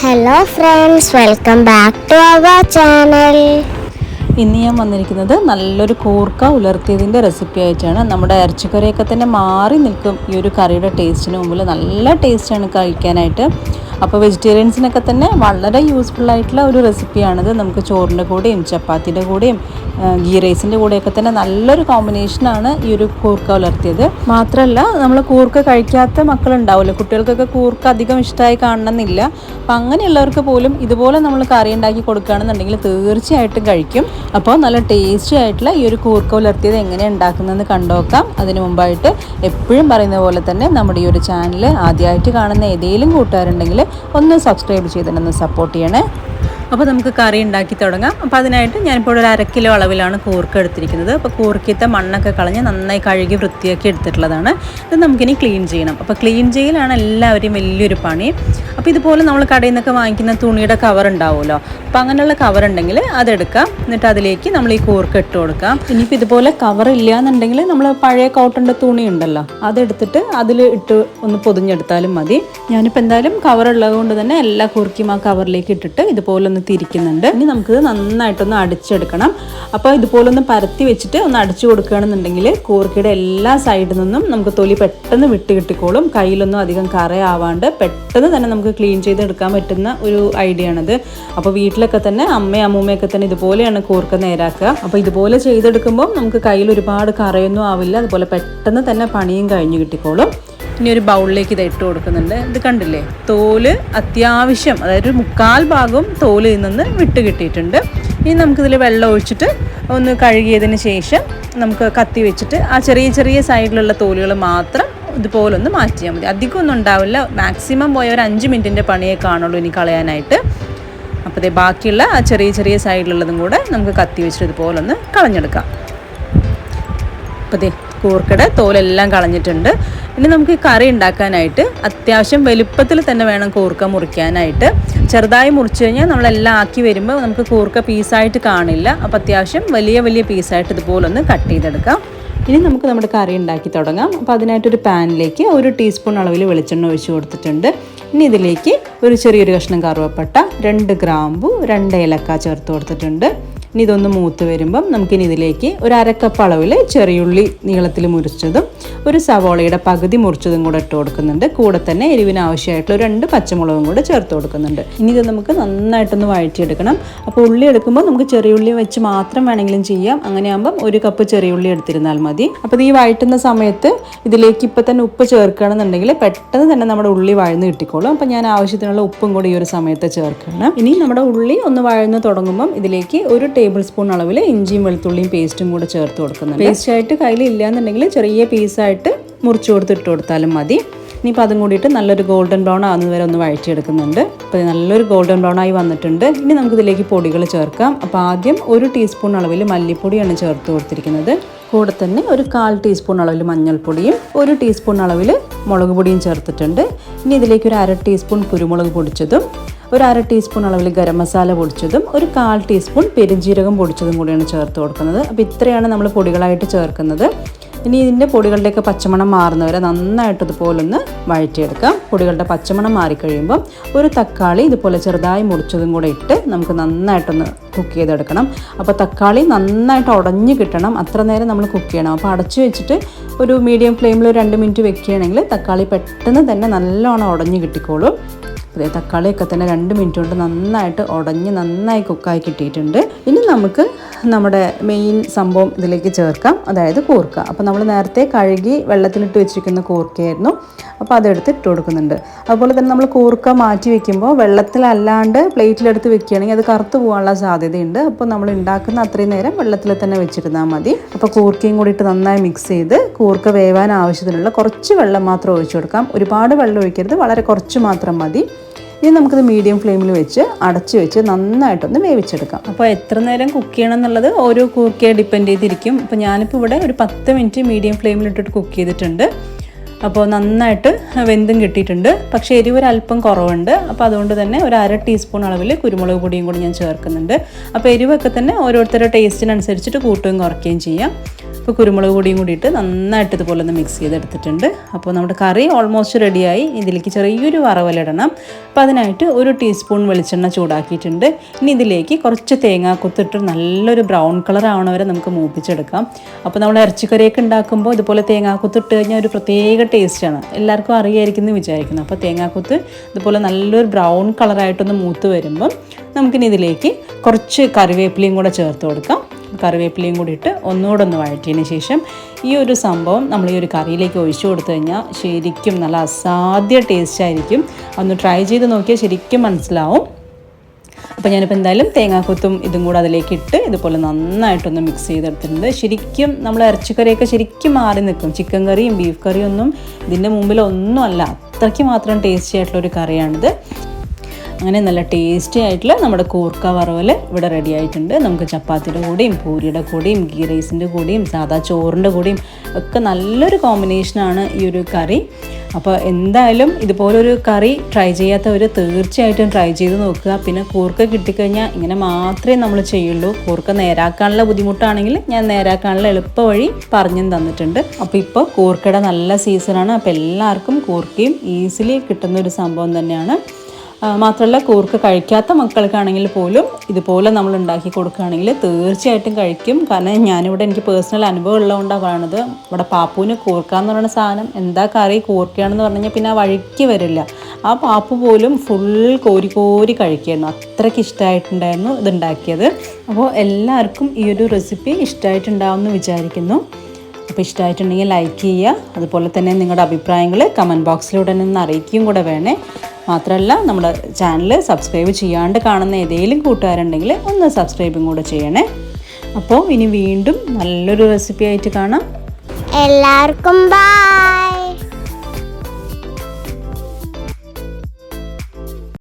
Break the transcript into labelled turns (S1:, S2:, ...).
S1: Hello friends welcome back to our channel
S2: ഇന്ന് ഞാൻ വന്നിരിക്കുന്നത് നല്ലൊരു കൂർക്ക ഉലർത്തിയതിന്റെ റെസിപ്പി ആയിട്ടാണ്. നമ്മുടെ ഇറച്ചിക്കറിയൊക്കെ തന്നെ മാറി നിൽക്കും. ഈ ഒരു കറിയുടെ ടേസ്റ്റിന് മുമ്പിൽ നല്ല ടേസ്റ്റാണ് കഴിക്കാനായിട്ട്. അപ്പോൾ വെജിറ്റേറിയൻസിനൊക്കെ തന്നെ വളരെ യൂസ്ഫുൾ ആയിട്ടുള്ള ഒരു റെസിപ്പിയാണിത് നമുക്ക് ചോറിന്റെ കൂടെയും ചപ്പാത്തിന്റെ കൂടെയും ഗീ റൈസിന്റെ കൂടെയൊക്കെ തന്നെ നല്ലൊരു കോമ്പിനേഷനാണ് ഈ ഒരു കൂർക്ക ഉലർത്തിയത്. മാത്രമല്ല നമ്മൾ കൂർക്ക കഴിക്കാത്ത മക്കളുണ്ടാവില്ല കുട്ടികൾക്കൊക്കെ കൂർക്ക അധികം ഇഷ്ടമായി കാണണമെന്നില്ല. അപ്പം അങ്ങനെയുള്ളവർക്ക് പോലും ഇതുപോലെ നമ്മൾ കറി ഉണ്ടാക്കി കൊടുക്കുകയാണെന്നുണ്ടെങ്കിൽ തീർച്ചയായിട്ടും കഴിക്കും. അപ്പോൾ നല്ല ടേസ്റ്റി ആയിട്ടുള്ള ഈ ഒരു കൂർക്ക ഉലർത്തിയത് എങ്ങനെ ഉണ്ടാക്കുന്നതെന്ന് കണ്ടോക്കാം. അതിന് മുമ്പായിട്ട് എപ്പോഴും പറയുന്ന പോലെ തന്നെ നമ്മുടെ ഈ ഒരു ചാനൽ ആദ്യമായിട്ട് കാണുന്ന ഏതെങ്കിലും കൂട്ടുകാരുണ്ടെങ്കിൽ ഒന്ന് സബ്സ്ക്രൈബ് ചെയ്തിട്ടൊന്ന് സപ്പോർട്ട് ചെയ്യണേ. അപ്പോൾ നമുക്ക് കറി ഉണ്ടാക്കി തുടങ്ങാം. അപ്പോൾ അതിനായിട്ട് ഞാനിപ്പോൾ ഒരു അര കിലോ അളവിലാണ് കൂർക്ക എടുത്തിരിക്കുന്നത്. അപ്പോൾ കൂർക്കത്തെ മണ്ണൊക്കെ കളഞ്ഞ് നന്നായി കഴുകി വൃത്തിയാക്കി എടുത്തിട്ടുള്ളതാണ്. ഇത് നമുക്കിനി ക്ലീൻ ചെയ്യണം. അപ്പോൾ ക്ലീൻ ചെയ്യലാണ് എല്ലാവരെയും വലിയൊരു പണി. അപ്പോൾ ഇതുപോലെ നമ്മൾ കടയിൽ നിന്നൊക്കെ വാങ്ങിക്കുന്ന തുണിയുടെ കവർ ഉണ്ടാവുമല്ലോ? അപ്പോൾ അങ്ങനെയുള്ള കവർ ഉണ്ടെങ്കിൽ അതെടുക്കാം. എന്നിട്ട് അതിലേക്ക് നമ്മൾ ഈ കൂർക്ക ഇട്ട് കൊടുക്കാം. ഇനിയിപ്പോൾ ഇതുപോലെ കവർ ഇല്ല എന്നുണ്ടെങ്കിൽ നമ്മൾ പഴയ കോട്ടന്റെ തുണി ഉണ്ടല്ലോ അതെടുത്തിട്ട് അതിൽ ഇട്ട് ഒന്ന് പൊതിഞ്ഞെടുത്താലും മതി. ഞാനിപ്പോൾ എന്തായാലും കവർ ഉള്ളത് കൊണ്ട് തന്നെ എല്ലാ കൂർക്കിയും ആ കവറിലേക്ക് ഇട്ടിട്ട് ഇതുപോലെ ഒന്ന് തിരിക്കുന്നുണ്ട്. ഇനി നമുക്ക് നന്നായിട്ടൊന്ന് അടിച്ചെടുക്കണം. അപ്പോൾ ഇതുപോലെ ഒന്ന് പരത്തി വെച്ചിട്ട് ഒന്ന് അടിച്ചു കൊടുക്കുകയാണെന്നുണ്ടെങ്കിൽ കൂർക്കയുടെ എല്ലാ സൈഡിൽ നിന്നും നമുക്ക് തൊലി പെട്ടെന്ന് വിട്ട് കിട്ടിക്കോളും. കയ്യിലൊന്നും അധികം കറയാവാണ്ട് പെട്ടെന്ന് തന്നെ നമുക്ക് ക്ലീൻ ചെയ്തെടുക്കാൻ പറ്റുന്ന ഒരു ഐഡിയ ആണത്. അപ്പോൾ വീട്ടിലൊക്കെ തന്നെ അമ്മയും അമ്മൂമ്മയൊക്കെ തന്നെ ഇതുപോലെയാണ് കൂർക്ക നേരാക്കുക. അപ്പോൾ ഇതുപോലെ ചെയ്തെടുക്കുമ്പോൾ നമുക്ക് കയ്യിൽ ഒരുപാട് കറയൊന്നും ആവില്ല. അതുപോലെ പെട്ടെന്ന് തന്നെ പണിയും കഴിഞ്ഞ് കിട്ടിക്കോളും. ഇനി ഒരു ബൗളിലേക്ക് ഇത് ഇട്ട് കൊടുക്കുന്നുണ്ട്. ഇത് കണ്ടില്ലേ? തോൽ അത്യാവശ്യം അതായത് ഒരു മുക്കാൽ ഭാഗവും തോൽ നിന്ന് വിട്ട് കിട്ടിയിട്ടുണ്ട്. ഇനി നമുക്കിതിൽ വെള്ളം ഒഴിച്ചിട്ട് ഒന്ന് കഴുകിയതിന് ശേഷം നമുക്ക് കത്തി വെച്ചിട്ട് ആ ചെറിയ ചെറിയ സൈഡിലുള്ള തോലുകൾ മാത്രം ഇതുപോലെ ഒന്ന് മാറ്റിയാൽ മതി. അധികം ഒന്നും ഉണ്ടാവില്ല. മാക്സിമം പോയ ഒരു അഞ്ച് മിനിറ്റിന്റെ പണിയേ കാണുള്ളൂ ഇനി കളയാനായിട്ട്. അപ്പോൾ ദേ ബാക്കിയുള്ള ആ ചെറിയ ചെറിയ സൈഡിലുള്ളതും കൂടെ നമുക്ക് കത്തി വെച്ചിട്ട് ഇതുപോലെ ഒന്ന് കളഞ്ഞെടുക്കാം. അപ്പോൾ ദേ കൂർക്കയുടെ തോലെല്ലാം കളഞ്ഞിട്ടുണ്ട്. ഇനി നമുക്ക് കറി ഉണ്ടാക്കാനായിട്ട് അത്യാവശ്യം വലുപ്പത്തിൽ തന്നെ വേണം കൂർക്ക മുറിക്കാനായിട്ട്. ചെറുതായി മുറിച്ച് കഴിഞ്ഞാൽ നമ്മളെല്ലാം ആക്കി വരുമ്പോൾ നമുക്ക് കൂർക്ക പീസായിട്ട് കാണില്ല. അപ്പോൾ അത്യാവശ്യം വലിയ വലിയ പീസായിട്ട് ഇതുപോലെ ഒന്ന് കട്ട് ചെയ്തെടുക്കാം. ഇനി നമുക്ക് നമ്മുടെ കറി ഉണ്ടാക്കി തുടങ്ങാം. അപ്പോൾ അതിനായിട്ടൊരു പാനിലേക്ക് ഒരു ടീസ്പൂൺ അളവിൽ വെളിച്ചെണ്ണ ഒഴിച്ച് കൊടുത്തിട്ടുണ്ട്. ഇനി ഇതിലേക്ക് ഒരു ചെറിയൊരു കഷ്ണം കറുവപ്പട്ട രണ്ട് ഗ്രാമ്പു രണ്ട് ഏലക്ക ചേർത്ത് കൊടുത്തിട്ടുണ്ട്. ഇനി ഇതൊന്ന് മൂത്ത് വരുമ്പം നമുക്കിനി ഇതിലേക്ക് ഒരു അരക്കപ്പ് അളവിൽ ചെറിയുള്ളി നീളത്തിൽ മുറിച്ചതും ഒരു സവോളയുടെ പകുതി മുറിച്ചതും കൂടെ ഇട്ട് കൊടുക്കുന്നുണ്ട്. കൂടെ തന്നെ എരിവിന് ആവശ്യമായിട്ടുള്ള രണ്ട് പച്ചമുളകും കൂടെ ചേർത്ത് കൊടുക്കുന്നുണ്ട്. ഇനി ഇത് നമുക്ക് നന്നായിട്ടൊന്ന് വഴറ്റിയെടുക്കണം. അപ്പോൾ ഉള്ളി എടുക്കുമ്പോൾ നമുക്ക് ചെറിയുള്ളി വെച്ച് മാത്രം വേണമെങ്കിലും ചെയ്യാം. അങ്ങനെയാകുമ്പം ഒരു കപ്പ് ചെറിയുള്ളി എടുത്തിരുന്നാൽ മതി. അപ്പോൾ ഈ വഴറ്റുന്ന സമയത്ത് ഇതിലേക്ക് ഇപ്പോൾ തന്നെ ഉപ്പ് ചേർക്കുകയാണെന്നുണ്ടെങ്കിൽ പെട്ടെന്ന് തന്നെ നമ്മുടെ ഉള്ളി വഴന്ന് കിട്ടിക്കോളും. അപ്പോൾ ഞാൻ ആവശ്യത്തിനുള്ള ഉപ്പും കൂടി ഈ ഒരു സമയത്ത് ചേർക്കണം ഇനി നമ്മുടെ ഉള്ളി ഒന്ന് വഴന്ന് തുടങ്ങുമ്പം ഇതിലേക്ക് ഒരു സ്പൂൺ അളവിൽ ഇഞ്ചിയും വെളുത്തുള്ളിയും പേസ്റ്റും കൂടെ ചേർത്ത് കൊടുക്കുന്നുണ്ട്. പേസ്റ്റ് ആയിട്ട് കയ്യിൽ ഇല്ലയെന്നുണ്ടെങ്കിൽ ചെറിയ പീസായിട്ട് മുറിച്ച് കൊടുത്ത് ഇട്ട് കൊടുത്താലും മതി. ഇനിയിപ്പോൾ അതും കൂടിയിട്ട് നല്ലൊരു ഗോൾഡൻ ബ്രൗൺ ആകുന്നത് വരെ ഒന്ന് വഴറ്റിയെടുക്കുന്നുണ്ട്. അപ്പോൾ നല്ലൊരു ഗോൾഡൻ ബ്രൗൺ ആയി വന്നിട്ടുണ്ട്. ഇനി നമുക്ക് ഇതിലേക്ക് പൊടികൾ ചേർക്കാം. അപ്പോൾ ആദ്യം ഒരു ടീസ്പൂൺ അളവിൽ മല്ലിപ്പൊടിയാണ് ചേർത്ത് കൊടുത്തിരിക്കുന്നത്. കൂടെ തന്നെ ഒരു കാൽ ടീസ്പൂൺ അളവിൽ മഞ്ഞൾപ്പൊടിയും ഒരു ടീസ്പൂൺ അളവിൽ മുളക് പൊടിയും ചേർത്തിട്ടുണ്ട്. ഇനി ഇതിലേക്ക് ഒരു അര ടീസ്പൂൺ കുരുമുളക് പൊടിച്ചതും ഒരു അര ടീസ്പൂൺ അളവിൽ ഗരം മസാല പൊടിച്ചതും ഒരു കാൽ ടീസ്പൂൺ പെരുംജീരകം പൊടിച്ചതും കൂടിയാണ് ചേർത്ത് കൊടുക്കുന്നത്. അപ്പോൾ ഇത്രയാണ് നമ്മൾ പൊടികളായിട്ട് ചേർക്കുന്നത്. ഇനി ഇതിന്റെ പൊടികളുടെയൊക്കെ പച്ചമണം മാറുന്നവരെ നന്നായിട്ട് ഇതുപോലെ ഒന്ന് വഴറ്റിയെടുക്കാം. പൊടികളുടെ പച്ചമണം മാറിക്കഴിയുമ്പോൾ ഒരു തക്കാളി ഇതുപോലെ ചെറുതായി മുറിച്ചതും കൂടെ ഇട്ട് നമുക്ക് നന്നായിട്ടൊന്ന് കുക്ക് ചെയ്തെടുക്കണം. അപ്പോൾ തക്കാളി നന്നായിട്ട് ഉടഞ്ഞു കിട്ടണം. അത്ര നേരം നമ്മൾ കുക്ക് ചെയ്യണം. അപ്പോൾ അടച്ചു വെച്ചിട്ട് ഒരു മീഡിയം ഫ്ലെയിമിൽ രണ്ട് മിനിറ്റ് വെക്കുകയാണെങ്കിൽ തക്കാളി പെട്ടെന്ന് തന്നെ നല്ലോണം ഉടഞ്ഞ് കിട്ടിക്കോളും. അതെ തക്കാളിയൊക്കെ തന്നെ രണ്ട് മിനിറ്റ് കൊണ്ട് നന്നായിട്ട് ഉടഞ്ഞ് നന്നായി കുക്കായി കിട്ടിയിട്ടുണ്ട്. ഇനി നമുക്ക് നമ്മുടെ മെയിൻ സംഭവം ഇതിലേക്ക് ചേർക്കാം. അതായത് കൂർക്ക. അപ്പോൾ നമ്മൾ നേരത്തെ കഴുകി വെള്ളത്തിലിട്ട് വെച്ചിരിക്കുന്ന കൂർക്കയായിരുന്നു. അപ്പോൾ അതെടുത്ത് ഇട്ട് കൊടുക്കുന്നുണ്ട്. അതുപോലെ തന്നെ നമ്മൾ കൂർക്ക മാറ്റി വെക്കുമ്പോൾ വെള്ളത്തിലല്ലാണ്ട് പ്ലേറ്റിലെടുത്ത് വെക്കുകയാണെങ്കിൽ അത് കറുത്ത് പോകാനുള്ള സാധ്യതയുണ്ട്. അപ്പോൾ നമ്മൾ ഉണ്ടാക്കുന്ന അത്രയും നേരം വെള്ളത്തിൽ തന്നെ വെച്ചിരുന്നാൽ മതി. അപ്പോൾ കൂർക്കയും കൂടി ഇട്ട് നന്നായി മിക്സ് ചെയ്ത് കൂർക്ക വേവാൻ ആവശ്യത്തിനുള്ള കുറച്ച് വെള്ളം മാത്രം ഒഴിച്ചു കൊടുക്കാം. ഒരുപാട് വെള്ളം ഒഴിക്കരുത്. വളരെ കുറച്ച് മാത്രം മതി. ഇനി നമുക്കിത് മീഡിയം ഫ്ലെയിമിൽ വെച്ച് അടച്ച് വെച്ച് നന്നായിട്ടൊന്ന് വേവിച്ചെടുക്കാം. അപ്പോൾ എത്ര നേരം കുക്ക് ചെയ്യണം എന്നുള്ളത് ഓരോ കൂർക്കയെ ഡിപ്പെൻഡ് ചെയ്തിരിക്കും. അപ്പോൾ ഞാനിപ്പോൾ ഇവിടെ ഒരു പത്ത് മിനിറ്റ് മീഡിയം ഫ്ലെയിമിൽ ഇട്ടിട്ട് കുക്ക് ചെയ്തിട്ടുണ്ട്. അപ്പോൾ നന്നായിട്ട് വെന്തും കിട്ടിയിട്ടുണ്ട്. പക്ഷേ എരിവ് ഒരല്പം കുറവുണ്ട്. അപ്പോൾ അതുകൊണ്ട് തന്നെ ഒരു അര ടീസ്പൂൺ അളവിൽ കുരുമുളക് പൊടിയും കൂടി ഞാൻ ചേർക്കുന്നുണ്ട്. അപ്പോൾ എരിവൊക്കെ തന്നെ ഓരോരുത്തരുടെ ടേസ്റ്റിനനുസരിച്ചിട്ട് കൂട്ടുകയും കുറയ്ക്കുകയും ചെയ്യാം. ഇപ്പോൾ കുരുമുളക് പൊടിയും കൂടിയിട്ട് നന്നായിട്ട് ഇതുപോലെ ഒന്ന് മിക്സ് ചെയ്തെടുത്തിട്ടുണ്ട്. അപ്പോൾ നമ്മുടെ കറി ഓൾമോസ്റ്റ് റെഡിയായി. ഇതിലേക്ക് ചെറിയൊരു വറവലിടണം. അപ്പോൾ അതിനായിട്ട് ഒരു ടീസ്പൂൺ വെളിച്ചെണ്ണ ചൂടാക്കിയിട്ടുണ്ട്. ഇനി ഇതിലേക്ക് കുറച്ച് തേങ്ങാക്കൊത്തിട്ട് നല്ലൊരു ബ്രൗൺ കളർ ആവണവരെ നമുക്ക് മൂപ്പിച്ചെടുക്കാം. അപ്പോൾ നമ്മൾ ഇറച്ചിക്കറിയൊക്കെ ഉണ്ടാക്കുമ്പോൾ ഇതുപോലെ തേങ്ങാക്കൊത്തിട്ട് കഴിഞ്ഞാൽ ഒരു പ്രത്യേക ടേസ്റ്റാണ്. എല്ലാവർക്കും അറിയായിരിക്കും എന്ന് വിചാരിക്കുന്നു. അപ്പോൾ തേങ്ങാക്കൊത്ത് ഇതുപോലെ നല്ലൊരു ബ്രൗൺ കളറായിട്ടൊന്ന് മൂത്ത് വരുമ്പം നമുക്കിനി ഇതിലേക്ക് കുറച്ച് കറിവേപ്പിലയും കൂടെ ചേർത്ത് കൊടുക്കാം. കറിവേപ്പിലയും കൂടി ഇട്ട് ഒന്നുകൂടെ ഒന്ന് വഴറ്റിയതിന് ശേഷം ഈ ഒരു സംഭവം നമ്മൾ ഈ ഒരു കറിയിലേക്ക് ഒഴിച്ചു കൊടുത്തു കഴിഞ്ഞാൽ ശരിക്കും നല്ല അസാധ്യ ടേസ്റ്റ് ആയിരിക്കും. ഒന്ന് ട്രൈ ചെയ്ത് നോക്കിയാൽ ശരിക്കും മനസ്സിലാവും. അപ്പോൾ ഞാനിപ്പോൾ എന്തായാലും തേങ്ങാക്കൊത്തും ഇതും കൂടെ അതിലേക്ക് ഇട്ട് ഇതുപോലെ നന്നായിട്ടൊന്ന് മിക്സ് ചെയ്തെടുത്തിട്ടുണ്ട്. ശരിക്കും നമ്മൾ ഇറച്ചിക്കറിയൊക്കെ ശരിക്കും മാറി നിൽക്കും. ചിക്കൻ കറിയും ബീഫ് കറിയും ഒന്നും ഇതിന്റെ മുമ്പിൽ ഒന്നുമല്ല അത്രയ്ക്ക് മാത്രം ടേസ്റ്റി ആയിട്ടുള്ള ഒരു കറിയാണിത്. അങ്ങനെ നല്ല ടേസ്റ്റി ആയിട്ടുള്ള നമ്മുടെ കൂർക്ക വറവൽ ഇവിടെ റെഡി ആയിട്ടുണ്ട്. നമുക്ക് ചപ്പാത്തിയുടെ കൂടെയും പൂരിയുടെ കൂടെയും ഗീ റൈസിന്റെ കൂടെയും സാദാ ചോറിന്റെ കൂടെയും ഒക്കെ നല്ലൊരു കോമ്പിനേഷനാണ് ഈ ഒരു കറി. അപ്പോൾ എന്തായാലും ഇതുപോലൊരു കറി ട്രൈ ചെയ്യാത്തവർ തീർച്ചയായിട്ടും ട്രൈ ചെയ്ത് നോക്കുക. പിന്നെ കൂർക്ക കിട്ടിക്കഴിഞ്ഞാൽ ഇങ്ങനെ മാത്രമേ നമ്മൾ ചെയ്യുള്ളൂ. കൂർക്ക നേരാക്കാനുള്ള ബുദ്ധിമുട്ടാണെങ്കിൽ ഞാൻ നേരാക്കാനുള്ള എളുപ്പ വഴി പറഞ്ഞും തന്നിട്ടുണ്ട്. അപ്പോൾ ഇപ്പോൾ കൂർക്കയുടെ നല്ല സീസണാണ് അപ്പോൾ എല്ലാവർക്കും കൂർക്കയും ഈസിലി കിട്ടുന്ന ഒരു സംഭവം തന്നെയാണ്. മാത്രമല്ല കൂർക്ക കഴിക്കാത്ത മക്കൾക്കാണെങ്കിൽ പോലും ഇതുപോലെ നമ്മൾ ഉണ്ടാക്കി കൊടുക്കുകയാണെങ്കിൽ തീർച്ചയായിട്ടും കഴിക്കും. കാരണം ഞാനിവിടെ എനിക്ക് പേഴ്സണൽ അനുഭവം ഉള്ളതുകൊണ്ടാണ് പറയണത്. ഇവിടെ പാപ്പുവിന് കൂർക്ക എന്ന് പറയുന്ന സാധനം എന്താ കറി? കൂർക്കയാണെന്ന് പറഞ്ഞു കഴിഞ്ഞാൽ പിന്നെ ആ വഴിക്ക് വരില്ല. ആ പാപ്പു പോലും ഫുൾ കോരി കോരി കഴിക്കുകയായിരുന്നു അത്രയ്ക്ക് ഇഷ്ടമായിട്ടുണ്ടായിരുന്നു ഇതുണ്ടാക്കിയത്. അപ്പോൾ എല്ലാവർക്കും ഈ ഒരു റെസിപ്പി ഇഷ്ടമായിട്ടുണ്ടാവുമെന്ന് വിചാരിക്കുന്നു. അപ്പോൾ ഇഷ്ടമായിട്ടുണ്ടെങ്കിൽ ലൈക്ക് ചെയ്യുക. അതുപോലെ തന്നെ നിങ്ങളുടെ അഭിപ്രായങ്ങൾ കമന്റ് ബോക്സിലൂടെ നിന്ന് അറിയിക്കുകയും കൂടെ വേണേ. മാത്രമല്ല നമ്മുടെ ചാനൽ സബ്സ്ക്രൈബ് ചെയ്യാണ്ട് കാണുന്ന ഏതെങ്കിലും കൂട്ടുകാരുണ്ടെങ്കിൽ ഒന്ന് സബ്സ്ക്രൈബും കൂടെ ചെയ്യണേ. അപ്പോൾ ഇനി വീണ്ടും നല്ലൊരു റെസിപ്പി ആയിട്ട് കാണാം.
S1: എല്ലാവർക്കും ബൈ